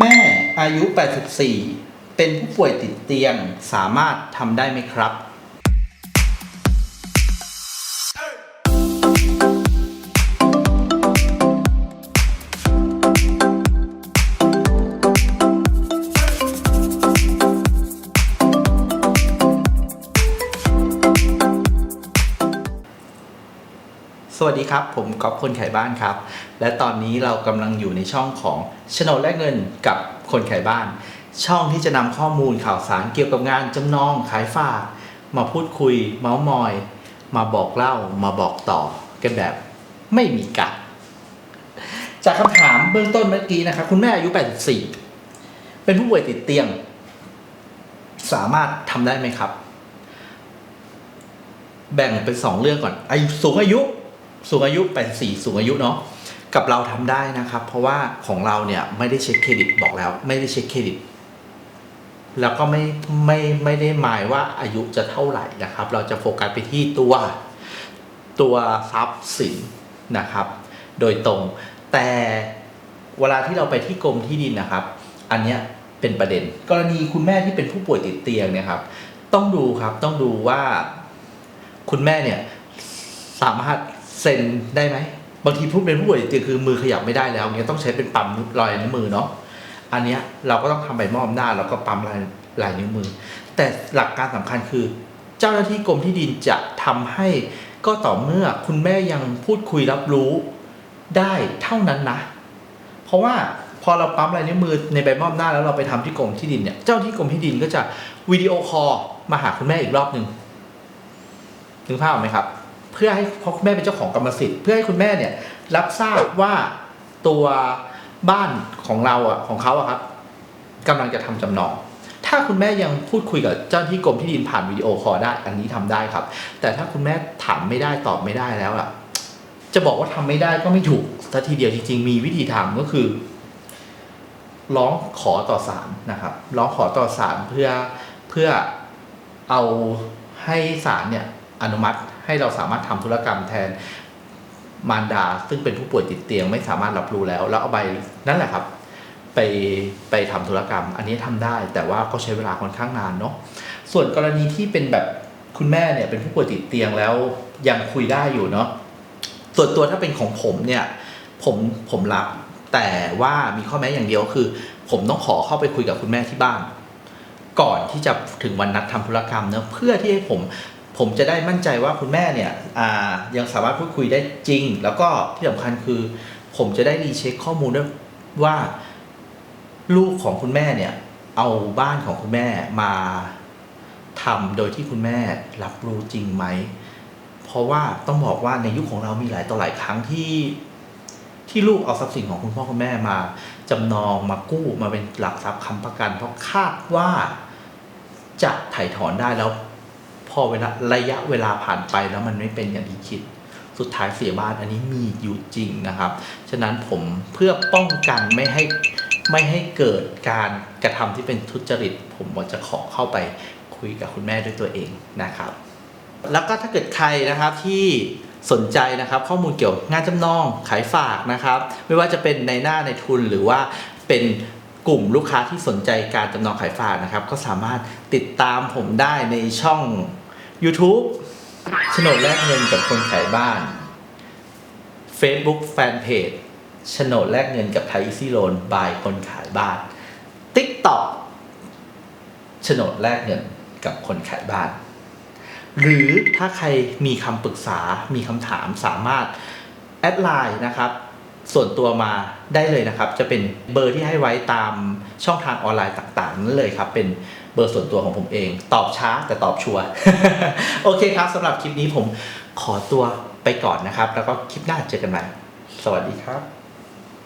แม่อายุ 84 เป็นผู้ป่วยติดเตียงสามารถทำได้ไหมครับ วัสดีครับ ผมก๊อฟคนขายบ้านครับ และตอนนี้เรากำลังอยู่ในช่องของชโนดและเงินกับคนขายบ้าน ช่องที่จะนำข้อมูลข่าวสารเกี่ยวกับงานจำนองขายฝาก มาพูดคุย เมาส์มอย มาบอกเล่ามาบอกต่อกันแบบไม่มีกัดจากคำถามเบื้องต้นเมื่อกี้นะครับคุณแม่อายุ 84 เป็นผู้ป่วยติดเตียง สามารถทำได้ไหมครับ แบ่งเป็นสองเรื่องก่อนอายุสูงอายุ สูงอายุ 84 สูงอายุเนาะกับเราทำได้นะครับ เพราะว่าของเราเนี่ยไม่ได้เช็คเครดิตบอกแล้ว ไม่ได้เช็คเครดิต แล้วก็ไม่ไม่ไม่ได้หมายว่าอายุจะเท่าไหร่นะครับ เราจะโฟกัสไปที่ตัวตัวทรัพย์สินนะครับ โดยตรง แต่เวลาที่เราไปที่กรมที่ดินนะครับ อันเนี้ยเป็นประเด็น กรณีคุณแม่ที่เป็นผู้ป่วยติดเตียงเนี่ยครับ ต้องดูครับต้องดูว่า คุณแม่เนี่ยสามารถ เซ็นได้ไหมบางทีผู้เป็นผู้ป่วยติดเตียงคือมือขยับไม่ได้แล้วเงี้ยต้องใช้เป็นปั๊มรอยนิ้วมือเนาะอันเนี้ยเราก็ต้องทำใบมอบอำนาจแล้วก็ปั๊มลายลายนิ้วมือ แต่หลักการสำคัญคือ เจ้าหน้าที่กรมที่ดินจะทำให้ก็ต่อเมื่อคุณแม่ยังพูดคุยรับรู้ได้เท่านั้นนะ เพราะว่าพอเราปั๊มลายนิ้วมือในใบมอบอำนาจแล้วเราไปทำที่กรมที่ดินเนี่ยเจ้าหน้าที่กรมที่ดินก็จะวิดีโอคอลมาหาคุณแม่อีกรอบหนึ่งถึงภาพไหมครับ เพื่อให้เพราะคุณแม่เป็นเจ้าของกรรมสิทธิ์เพื่อให้คุณแม่เนี่ยรับทราบว่าตัวบ้านของเราอะของเขาอะครับกำลังจะทำจำนอง ถ้าคุณแม่ยังพูดคุยกับเจ้าหน้าที่กรมที่ดินผ่านวิดีโอคอลได้ อันนี้ทำได้ครับ แต่ถ้าคุณแม่ถามไม่ได้ตอบไม่ได้แล้วอะจะบอกว่าทำไม่ได้ก็ไม่ถูกสัทีเดียวจริงๆ มีวิธีทำก็คือ ร้องขอต่อศาลนะครับ ร้องขอต่อศาลเพื่อเพื่อเอาให้ศาลเนี่ย อนุมัติให้เราสามารถทำธุรกรรมแทนมารดา ซึ่งเป็นผู้ป่วยติดเตียงไม่สามารถรับรู้แล้ว แล้วเอาใบนั่นแหละครับ ไปไปทำธุรกรรม อันนี้ทำได้ แต่ว่าก็ใช้เวลาค่อนข้างนานเนาะส่วนกรณีที่เป็นแบบคุณแม่เนี่ยเป็นผู้ป่วยติดเตียงแล้วยังคุยได้อยู่เนาะส่วนตัวถ้าเป็นของผมเนี่ยผมผมรับแต่ว่ามีข้อแม้อย่างเดียวคือ ผมต้องขอเข้าไปคุยกับคุณแม่ที่บ้าน ก่อนที่จะถึงวันนัดทำธุรกรรมเนะเพื่อที่ให้ผม ผมจะได้มั่นใจว่าคุณแม่เนี่ยยังสามารถพูดคุยได้จริง แล้วก็ที่สำคัญคือ ผมจะได้รีเช็คข้อมูลด้วยว่า ลูกของคุณแม่เนี่ย เอาบ้านของคุณแม่มาทำโดยที่คุณแม่รับรู้จริงไหม เพราะว่าต้องบอกว่าในยุคของเรามีหลายต่อหลายครั้งที่ที่ลูกเอาทรัพย์สินของคุณพ่อคุณแม่มาจำนองมากู้มาเป็นหลักทรัพย์ค้ำประกัน เพราะคาดว่าจะถ่ายถอนได้แล้ว พอเวลาระยะเวลาผ่านไปแล้วมันไม่เป็นอย่างที่คิด สุดท้ายเสียบ้านอันนี้มีอยู่จริงนะครับ ฉะนั้นผมเพื่อป้องกันไม่ให้ไม่ให้เกิดการกระทำที่เป็นทุจริต ผมจะขอเข้าไปคุยกับคุณแม่ด้วยตัวเองนะครับ แล้วก็ถ้าเกิดใครนะครับที่สนใจนะครับ ข้อมูลเกี่ยวกับงานจำนองขายฝากนะครับ ไม่ว่าจะเป็นในหน้าในทุนหรือว่าเป็นกลุ่มลูกค้าที่สนใจการจำนองขายฝากนะครับ ก็สามารถติดตามผมได้ในช่อง YouTube โฉนดแลกเงินกับคนขายบ้าน Facebook Fanpage โฉนดแลกเงินกับไทยอีซี่โลนบายคนขายบ้าน TikTok โฉนดแลกเงินกับคนขายบ้าน หรือถ้าใครมีคำปรึกษา มีคำถามสามารถ แอดไลน์นะครับ ส่วนตัวมาได้เลยนะครับ จะเป็นเบอร์ที่ให้ไว้ตามช่องทางออนไลน์ต่างๆนั่นเลยครับ เป็น เบอร์ส่วนตัวของผมเอง ตอบช้าแต่ตอบชัวร์โอเคครับสำหรับคลิปนี้ผมขอตัวไปก่อนนะครับ แล้วก็คลิปหน้าเจอกันใหม่สวัสดีครับ